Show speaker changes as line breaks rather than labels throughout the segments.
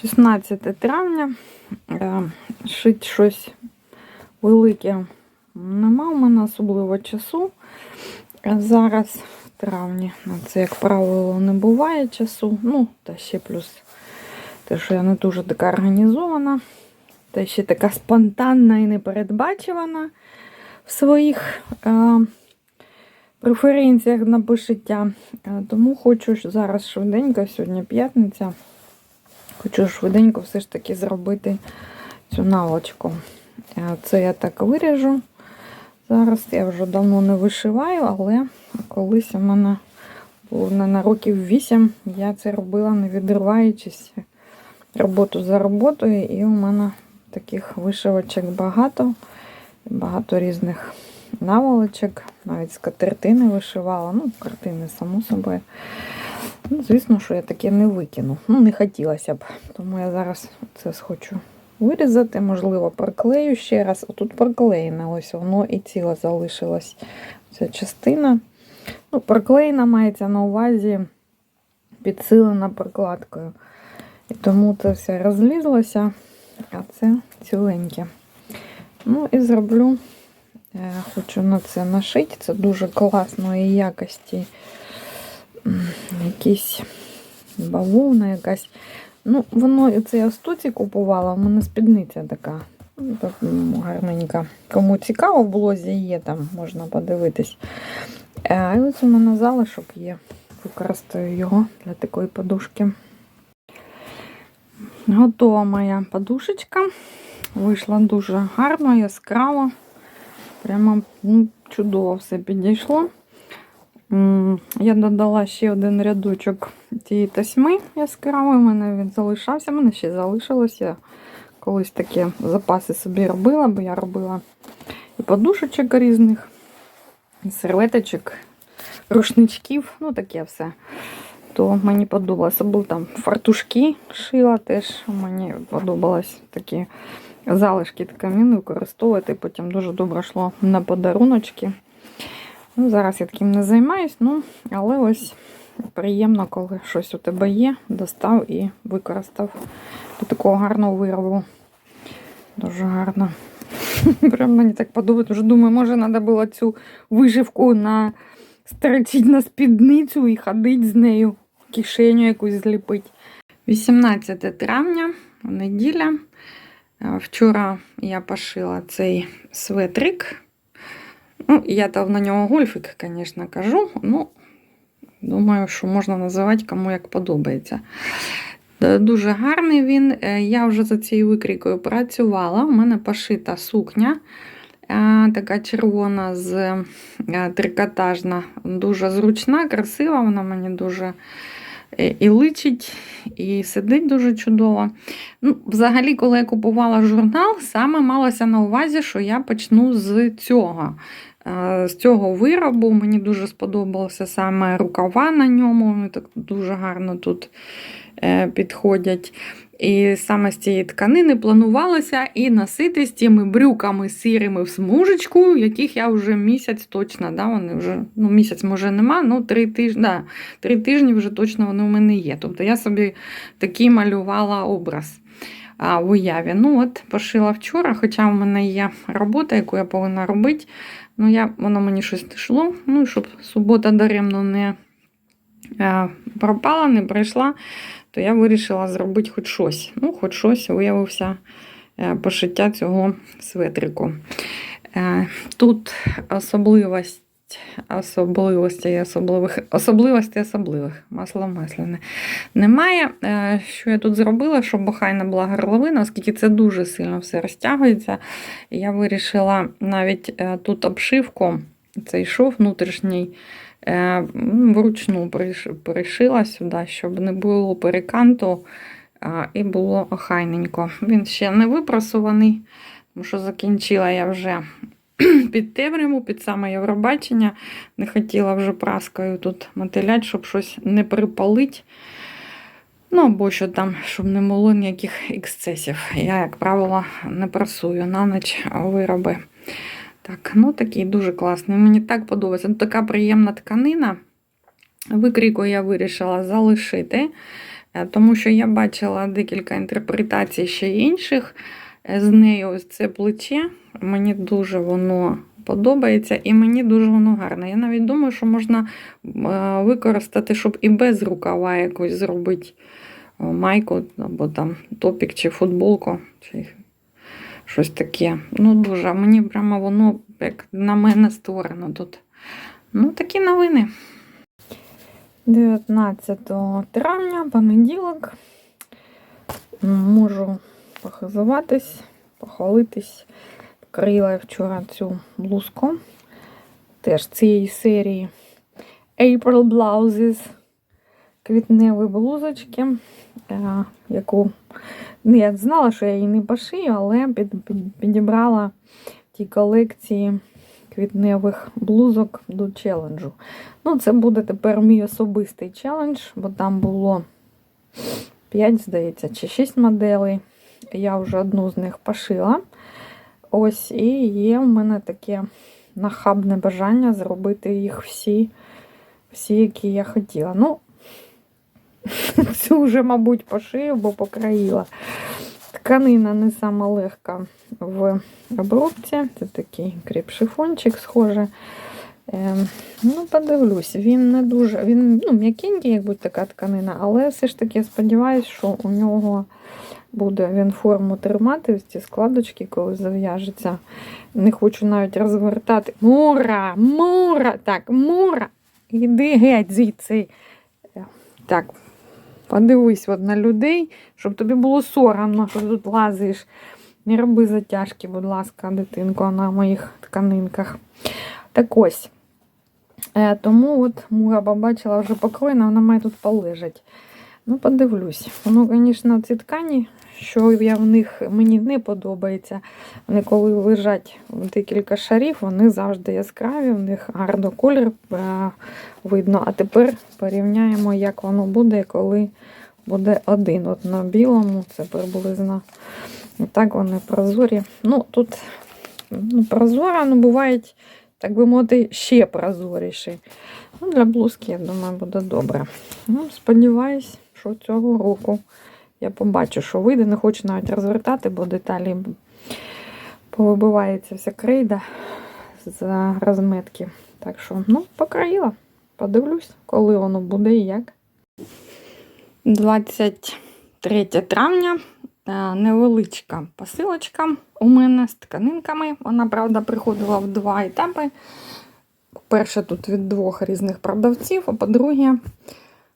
16 травня. Е, Шить щось велике нема в мене особливо часу. Е, Зараз в травні це, як правило, не буває часу. Ну, та ще плюс те, що я не дуже така організована, та ще така спонтанна і непередбачувана в своїх е, преференціях на пошиття. Е, Тому хочу зараз швиденько, сьогодні п'ятниця. Хочу швиденько все ж таки зробити цю наволочку. Е, Це я так виріжу. Зараз я вже давно не вишиваю, але колись у мене було на років 8 я це робила, не відриваючись роботу за роботою, і у мене таких вишивочок багато, багато різних наволочок, навіть з катертини вишивала, ну, картини, само собою. Ну, звісно, що я таке не викину. Ну, не хотілося б. Тому я зараз це хочу вирізати, можливо, проклею ще раз. Отут проклеєне, ось воно і ціле залишилось. Ця частина. Ну, проклеєна мається на увазі підсилена прокладкою. І тому це все розлізлося, а це ціленьке. Ну і зроблю, е, хочу на це нашити. Це дуже класної якості. Якісь бавовна якась. Ну, воно це я в стуці купувала, у мене спідниця така. Ну, так, гарненька. Кому цікаво, в блозі є, там можна подивитись. Е, А ось у мене залишок є. Використаю його для такої подушки. Готова моя подушечка. Вийшла дуже гарно, яскраво. Прямо ну, чудово все підійшло. Я додала ще один рядочок цієї тасьми яскравої. У мене він залишався, у мене ще залишилося. Колись такі запаси собі робила, бо я робила і подушечок різних, і серветочок, рушничків, ну таке все. То мені подобалося. Були там фартушки шила теж. Мені подобалось такі залишки тканин використовувати. Потім дуже добре йшло на подаруночки. Ну, зараз я таким не займаюсь, ну, але ось приємно, коли щось у тебе є, достав і використав до такого гарного виробу. Дуже гарно. Прям мені так подобається. Вже думаю, може, треба було цю вишивку на строчити на спідницю і ходити з нею, кишеню якусь зліпити. 18 травня, неділя. Е, Вчора я пошила цей светрик. Ну, я там на нього гольфик, звісно, кажу. Ну, думаю, що можна називати кому як подобається. Дуже гарний він. Е, Я вже за цією викрійкою працювала. У мене пошита сукня. е, Така червона з е, трикотажна, дуже зручна, красива, вона мені дуже і личить, і сидить дуже чудово. Ну, Взагалі, коли я купувала журнал, саме малося на увазі, що я почну з цього. Е, З цього виробу мені дуже сподобалося саме рукава на ньому. Вони так дуже гарно тут е, підходять. І саме з цієї тканини планувалося і носити з тими брюками сірими в смужечку, яких я вже місяць точно, да, вони вже, ну місяць може нема, ну три тижні, да, три тижні вже точно вони у мене є. Тобто я собі такий малювала образ а, в уяві. Ну от пошила вчора, хоча в мене є робота, яку я повинна робити. Ну, я, воно мені щось не йшло, ну, щоб субота даремно не е, пропала, не прийшла, то я вирішила зробити хоч щось. Ну, хоч щось виявився е, пошиття цього светрику. Е, тут особливість. Особливостей особливих, особливостей особливих, масло масляне. Немає. Е, Що я тут зробила, щоб охайна була горловина, оскільки це дуже сильно все розтягується. Я вирішила навіть тут обшивку, цей шов внутрішній, вручну приш- пришила сюди, щоб не було переканту і було охайненько. Він ще не випрасуваний, тому що закінчила я вже під темряву, під саме Євробачення. Не хотіла вже праскою тут мотилять, щоб щось не припалить. Ну, або що там, щоб не було ніяких ексцесів. Я, як правило, не прасую на ніч вироби. Так, ну такий дуже класний. Мені так подобається. Ну, така приємна тканина. Викрійку я вирішила залишити. Е, Тому що я бачила декілька інтерпретацій ще інших е, з нею. Ось це плече. Мені дуже воно подобається і мені дуже воно гарне. Я навіть думаю, що можна е, використати, щоб і без рукава якось зробити майку, або там топік чи футболку, чи щось таке. Ну, дуже. Мені прямо воно як на мене створено тут. Ну, такі новини. 19 травня, понеділок. Можу похизуватись, похвалитись. Крила вчора цю блузку. Теж цієї серії April Blouses. Квітневі блузочки, е, яку ну, я знала, що я її не пошию, але під, під, підібрала в тій колекції квітневих блузок до челенджу. Ну, це буде тепер мій особистий челендж, бо там було 5, здається, чи 6 моделей. Я вже одну з них пошила. Ось, і є в мене таке нахабне бажання зробити їх всі, всі, які я хотіла. Ну, цю вже, мабуть, пошию, бо покраїла. Тканина не сама легка в обробці. Це такий кріп-шифончик, схоже. Ем, ну, подивлюсь, він не дуже, він ну, м'якенький, як будь така тканина, але все ж таки я сподіваюся, що у нього буде він форму тримати, ось ці складочки, коли зав'яжеться. Не хочу навіть розвертати. Мура! Мура! Так, Мура! Іди геть звідси. Е, Так, подивись от на людей, щоб тобі було соромно, що тут лазиш. Не роби затяжки, будь ласка, дитинко, на моїх тканинках. Так ось. Е, тому от Мура побачила вже покроєна, вона має тут полежать. Ну, подивлюсь. Воно, звісно, ці ткані, що я в них мені не подобається. Вони коли лежать декілька шарів, вони завжди яскраві, в них гарно колір е, видно. А тепер порівняємо, як воно буде, коли буде один. От на білому це приблизно. І так вони прозорі. Ну, тут ну, прозора, ну, бувають, так би мовити, ще прозоріші. Ну, для блузки, я думаю, буде добре. Ну, сподіваюсь, що цього року я побачу, що вийде. Не хочу навіть розвертати, бо деталі повибивається вся крейда з розметки. Так що, ну, покраїла. Подивлюсь, коли воно буде і як. 23 травня. Е, Невеличка посилочка у мене з тканинками. Вона, правда, приходила в два етапи. По-перше, тут від двох різних продавців, а по-друге,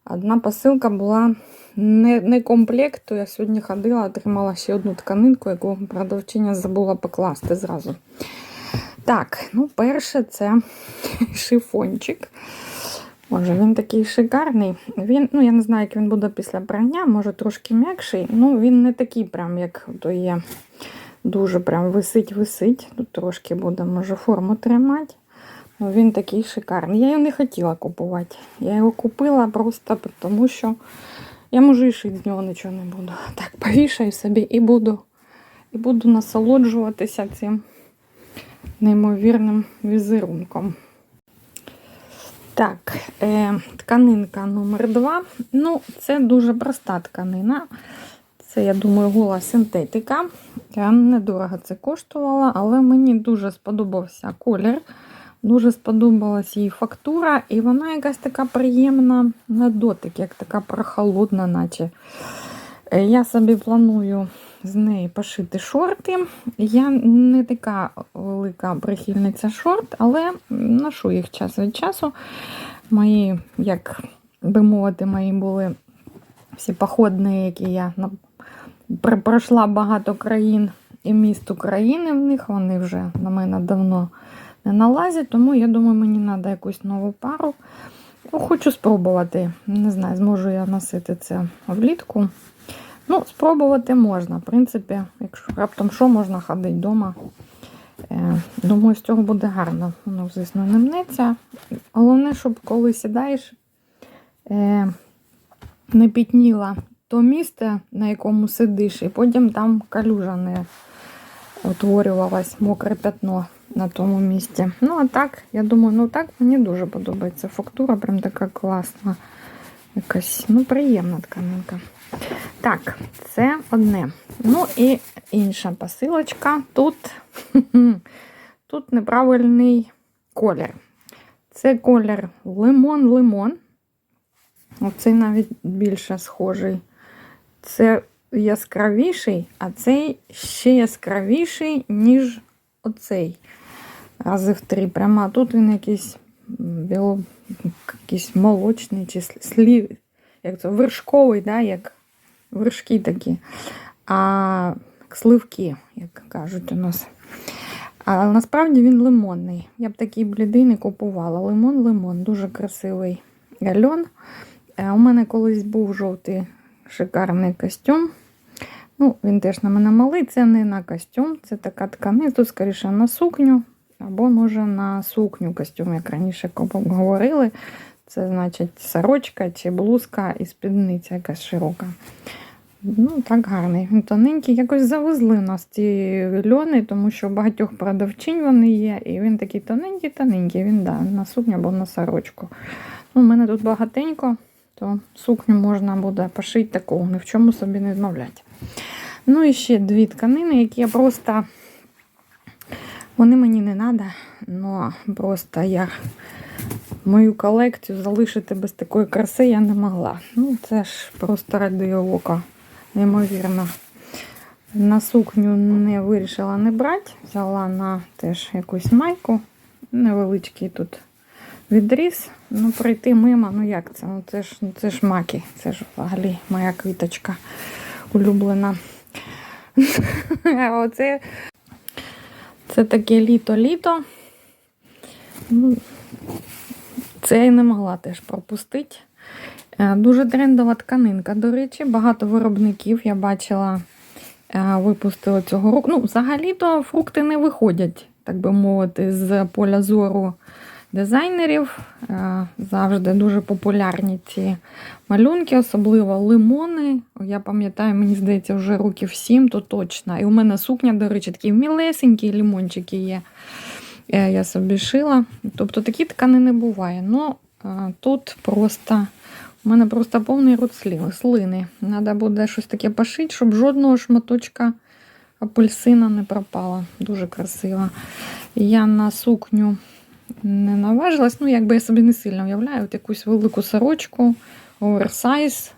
одна посилка була не, не комплекту. Я сьогодні ходила, отримала ще одну тканинку, яку продавчиня забула покласти зразу. Так, ну, перше, це шифончик. Боже, він такий шикарний. Він, ну, я не знаю, як він буде після прання, може трошки м'якший. Ну, він не такий, прям, як то є. Дуже прям висить-висить. Тут трошки буде, може, форму тримати. Ну, він такий шикарний. Я його не хотіла купувати. Я його купила просто тому, що я можу і шити з нього нічого не буду. Так, повішаю собі і буду, і буду насолоджуватися цим неймовірним візерунком. Так, е, тканинка номер 2 Ну, це дуже проста тканина. Це, я думаю, гола синтетика. Я недорого це коштувала, але мені дуже сподобався колір. Дуже сподобалась її фактура, і вона якась така приємна на дотик, як така прохолодна, наче. Е, Я собі планую з неї пошити шорти. Я не така велика прихильниця шорт, але ношу їх час від часу. Мої, як би мовити, мої були всі походні, які я пройшла багато країн і міст України в них. Вони вже на мене давно не налазять, тому я думаю, мені треба якусь нову пару. Ну, Хочу спробувати. Не знаю, зможу я носити це влітку. Ну, спробувати можна. В принципі, якщо раптом що, можна ходити вдома. Е, думаю, з цього буде гарно. Воно, звісно, не мнеться. Головне, щоб коли сідаєш, е, не пітніла то місце, на якому сидиш, і потім там калюжа не утворювалась, мокре пятно на тому місці. Ну, а так, я думаю, ну так мені дуже подобається фактура, прям така класна. Якась, ну, приємна тканинка. Так, це одне. Ну і інша посилочка. Тут, тут неправильний колір. Це колір лимон-лимон. Оцей навіть більше схожий. Це яскравіший, а цей ще яскравіший, ніж оцей. Рази в три. Прямо тут він якийсь біло, якийсь молочний чи слів, як це, вершковий, да, як вершки такі. А сливки, як кажуть у нас. А насправді він лимонний. Я б такий блідий не купувала. Лимон-лимон, дуже красивий гальон. Е, У мене колись був жовтий шикарний костюм. Ну, Він теж на мене малий, це не на костюм, це така тканина, тут скоріше на сукню, або, може, на сукню костюм, як раніше говорили. Це значить сорочка чи блузка і спідниця якась широка. Ну, так гарний. Він тоненький. Якось завезли нас ці льони, тому що багатьох продавчинь вони є. І він такий тоненький-тоненький. Він да, на сукню або на сорочку. Ну, У мене тут багатенько, то сукню можна буде пошити такого, ні в чому собі не змовляти. Ну і ще дві тканини, які я просто. Вони мені не треба, але просто я мою колекцію залишити без такої краси я не могла. Ну, це ж просто радує око, неймовірно. На сукню не вирішила не брати. Взяла на теж якусь майку. Невеличкий тут відріз. Ну, пройти мимо, ну як це? Ну, це ж, ну, це ж маки, це ж взагалі моя квіточка улюблена. Оце це таке літо-літо. Ну, Це я не могла теж пропустити. Е, Дуже трендова тканинка, до речі, багато виробників я бачила, е, випустили цього року. Ну, взагалі-то фрукти не виходять, так би мовити, з поля зору дизайнерів. Е, Завжди дуже популярні ці малюнки, особливо лимони. Я пам'ятаю, мені здається, вже років сім, то точно. І у мене сукня, до речі, такі мілесенькі лимончики є. Е, Я собі шила. Тобто такі тканини буває. Ну, е, тут просто. У мене просто повний рот слини. Треба буде щось таке пошити, щоб жодного шматочка апельсина не пропало. Дуже красиво. Я на сукню не наважилась. Ну, якби я собі не сильно уявляю, от якусь велику сорочку, оверсайз.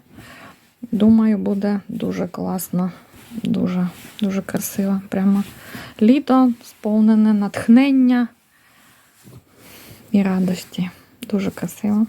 Думаю, буде дуже класно. Дуже, дуже красиво. Прямо літо сповнене натхнення і радості. Дуже красиво.